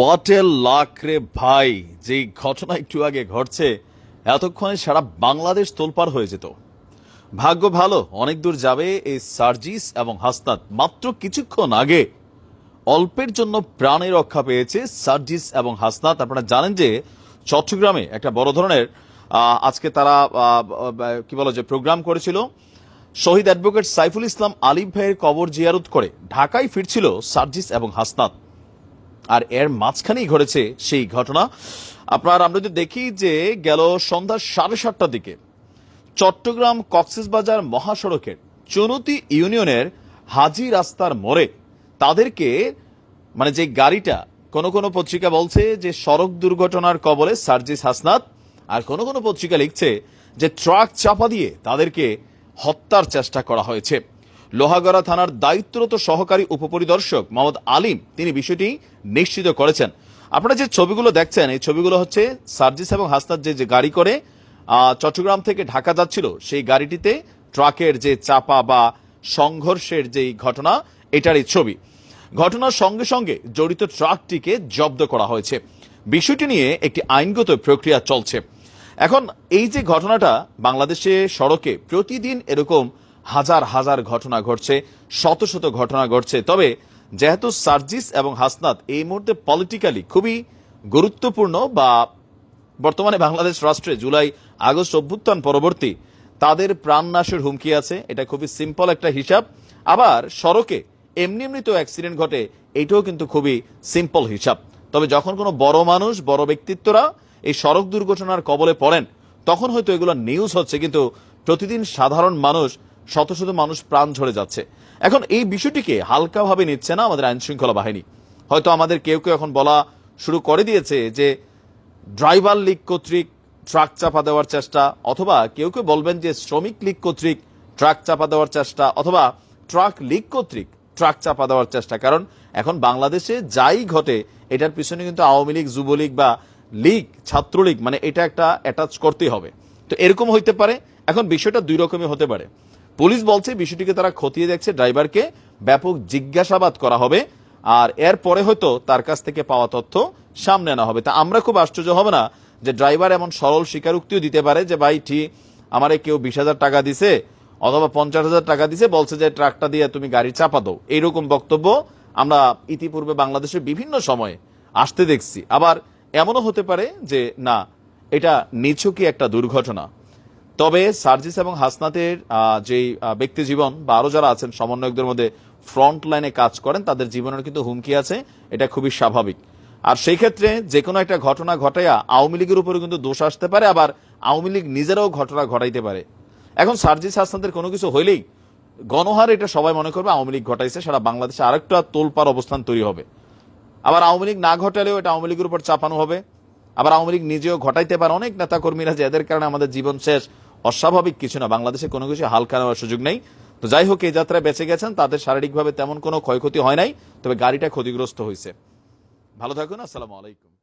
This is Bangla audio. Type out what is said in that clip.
হোয়াটেল লাখ রে ভাই যে ঘটনা একটু আগে ঘটছে, এতক্ষণে সারা বাংলাদেশ তোলপার হয়ে যেত। ভাগ্য ভালো, অনেক দূর যাবে এই সার্জিস এবং হাসনাত। মাত্র কিছুক্ষণ আগে অল্পের জন্য প্রাণে রক্ষা পেয়েছে সার্জিস এবং হাসনাত। আপনারা জানেন যে চট্টগ্রামে একটা বড় ধরনের আজকে তারা কি বলা যায় প্রোগ্রাম করেছিল। শহীদ অ্যাডভোকেট সাইফুল ইসলাম আলিফ ভাইয়ের কবর জিয়ারত করে ঢাকায় ফিরছিল সার্জিস এবং হাসনাত। আর এর মাঝখানেই ঘটেছে সেই ঘটনা। আপনার আমরা যদি দেখি যে গেল সন্ধ্যা সাড়ে সাতটার দিকে চট্টগ্রাম কক্সবাজার মহাসড়কের চুনতি ইউনিয়নের হাজি রাস্তার মোড়ে তাদেরকে মানে যে গাড়িটা, কোন কোন পত্রিকা বলছে যে সড়ক দুর্ঘটনার কবলে সার্জিস হাসনাত আর কোন কোন পত্রিকা লিখছে যে ট্রাক চাপা দিয়ে তাদেরকে হত্যার চেষ্টা করা হয়েছে। লোহাগড়া থানার দায়িত্বরত সহকারী উপপরিদর্শক মোহাম্মদ আলিম তিনি বিষয়টি নিশ্চিত করেছেন। আপনারা যে ছবিগুলো দেখছেন, এই ছবিগুলো হচ্ছে সার্জিস এবং হাসনাত যে যে গাড়ি করে চট্টগ্রাম থেকে ঢাকা যাচ্ছিল, সেই গাড়িটিতে ট্রাকের যে চাপা বা সংঘর্ষের যেই ঘটনা, এটারই ছবি। ঘটনার সঙ্গে সঙ্গে জড়িত ট্রাকটিকে জব্দ করা হয়েছে। বিষয়টি নিয়ে একটি আইনগত প্রক্রিয়া চলছে। এখন এই যে ঘটনাটা বাংলাদেশে সড়কে প্রতিদিন এরকম হাজার হাজার ঘটনা ঘটছে, শত শত ঘটনা ঘটছে। তবে যেহেতু সার্জিস এবং হাসনাত এই মুহূর্তে পলিটিক্যালি খুবই গুরুত্বপূর্ণ বা বর্তমানে বাংলাদেশ রাষ্ট্রে জুলাই আগস্ট অভ্যুত্থান পরবর্তী, তাদের প্রাণনাশের হুমকি আছে, এটা খুবই সিম্পল একটা হিসাব। আবার সড়কে এমনি তো অ্যাক্সিডেন্ট ঘটে, এটাও কিন্তু খুবই সিম্পল হিসাব। তবে যখন কোনো বড় মানুষ, বড় ব্যক্তিত্বরা এই সড়ক দুর্ঘটনার কবলে পড়েন, তখন হয়তো এগুলো নিউজ হচ্ছে, কিন্তু প্রতিদিন সাধারণ মানুষ শত শত মানুষ প্রাণ ঝরে যাচ্ছে। এখন এই বিষয়টিকে হালকাভাবে নিচ্ছে না আমাদের আইন শৃঙ্খলা বাহিনী। হয়তো আমাদের কেউ কেউ এখন বলা শুরু করে দিয়েছে যে ড্রাইভার লীগ কর্তৃক ট্রাক চাপা দেওয়ার চেষ্টা, অথবা কেউ কেউ বলবেন যে শ্রমিক লীগ কর্তৃক ট্রাক চাপা দেওয়ার চেষ্টা, অথবা ট্রাক লীগ কর্তৃক ট্রাক চাপা দেওয়ার চেষ্টা। কারণ এখন বাংলাদেশে যাই ঘটে, এটার পিছনে কিন্তু আওয়ামী লীগ, যুবলীগ বা লীগ, ছাত্রলীগ মানে এটা একটা অ্যাটাচ করতেই হবে। তো এরকম হইতে পারে। এখন বিষয়টা দুই রকমই হতে পারে। পুলিশ বলছে বিষয়টিকে তারা খতিয়ে দেখছে, ড্রাইভারকে ব্যাপক জিজ্ঞাসাবাদ করা হবে, আর এর পরে হয়তো তার কাছ থেকে পাওয়া তথ্য সামনে আনা হবে। তা আমরা খুব আশ্চর্য হবে না যে ড্রাইভার এমন সরল স্বীকারোক্তিও দিতে পারে যে, ভাই, ঠিক আমারে কেউ বিশ হাজার টাকা দিছে অথবা পঞ্চাশ হাজার টাকা দিছে, বলছে যে, ট্রাকটা দিয়ে তুমি গাড়ি চাপা দাও। এইরকম বক্তব্য আমরা ইতিপূর্বে বাংলাদেশের বিভিন্ন সময়ে আসতে দেখছি। আবার এমনও হতে পারে যে, না, এটা নিছকই একটা দুর্ঘটনা। তবে সার্জিস এবং হাসনাতের যেই ব্যক্তি জীবন বা আরও যারা আছেন সমন্বয়কদের মধ্যে ফ্রন্ট লাইনে কাজ করেন, তাদের জীবনের কিন্তু হুমকি আছে, এটা খুবই স্বাভাবিক। আর সেই ক্ষেত্রে যে কোনো একটা ঘটনা ঘটাইয়া আওয়ামী লীগের উপরে কিন্তু দোষ আসতে পারে, আবার আওয়ামী লীগ নিজেরাও ঘটনা ঘটাইতে পারে। এখন সার্জিস হাসনাতের কোনো কিছু হইলেই গণহার এটা সবাই মনে করবে আওয়ামী লীগ ঘটাইছে, সারা বাংলাদেশে আরেকটা তোলপার অবস্থান তৈরি হবে। আবার আওয়ামী লীগ না ঘটালেও এটা আওয়ামী লীগের উপর চাপানো হবে। আবার আওয়ামী লীগ নিজেও ঘটাইতে পারে, অনেক নেতাকর্মীরা যে এদের কারণে আমাদের জীবন শেষ অস্বাভাবিক কিছু না, বাংলাদেশে কোনো কিছু হালকা নেওয়ার সুযোগ নেই। তো যাই হোক, এই যাত্রায় বেঁচে গেছেন তাদের শারীরিকভাবে তেমন কোনো ক্ষয়ক্ষতি হয় নাই, তবে গাড়িটা ক্ষতিগ্রস্ত হয়েছে। ভালো থাকুন, আসসালামু আলাইকুম।